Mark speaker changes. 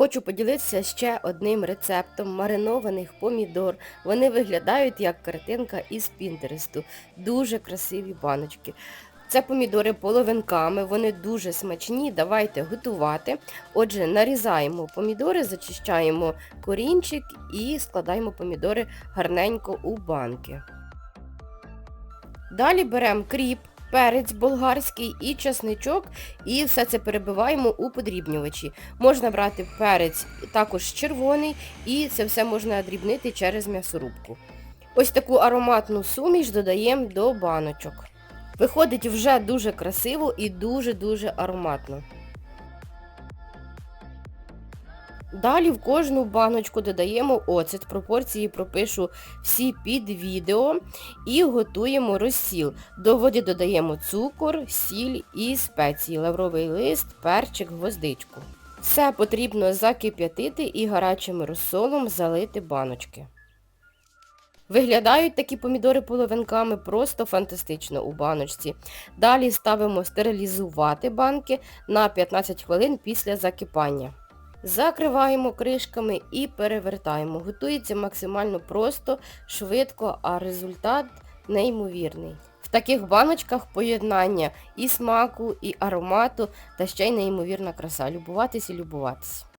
Speaker 1: Хочу поділитися ще одним рецептом маринованих помідор. Вони виглядають як картинка із Пінтересту. Дуже красиві баночки. Це помідори половинками, вони дуже смачні. Давайте готувати. Отже, нарізаємо помідори, зачищаємо корінчик і складаємо помідори гарненько у банки. Далі беремо кріп, перець болгарський і чесничок і все це перебиваємо у подрібнювачі. Можна брати перець також червоний і це все можна дрібнити через м'ясорубку. Ось таку ароматну суміш додаємо до баночок. Виходить вже дуже красиво і дуже-дуже ароматно. Далі в кожну баночку додаємо оцет, пропорції пропишу всі під відео і готуємо розсіл. До води додаємо цукор, сіль і спеції, лавровий лист, перчик, гвоздичку. Все потрібно закип'ятити і гарячим розсолом залити баночки. Виглядають такі помідори половинками просто фантастично у баночці. Далі ставимо стерилізувати банки на 15 хвилин після закипання. Закриваємо кришками і перевертаємо. Готується максимально просто, швидко, а результат неймовірний. В таких баночках поєднання і смаку, і аромату, та ще й неймовірна краса. Любуватись і любуватись.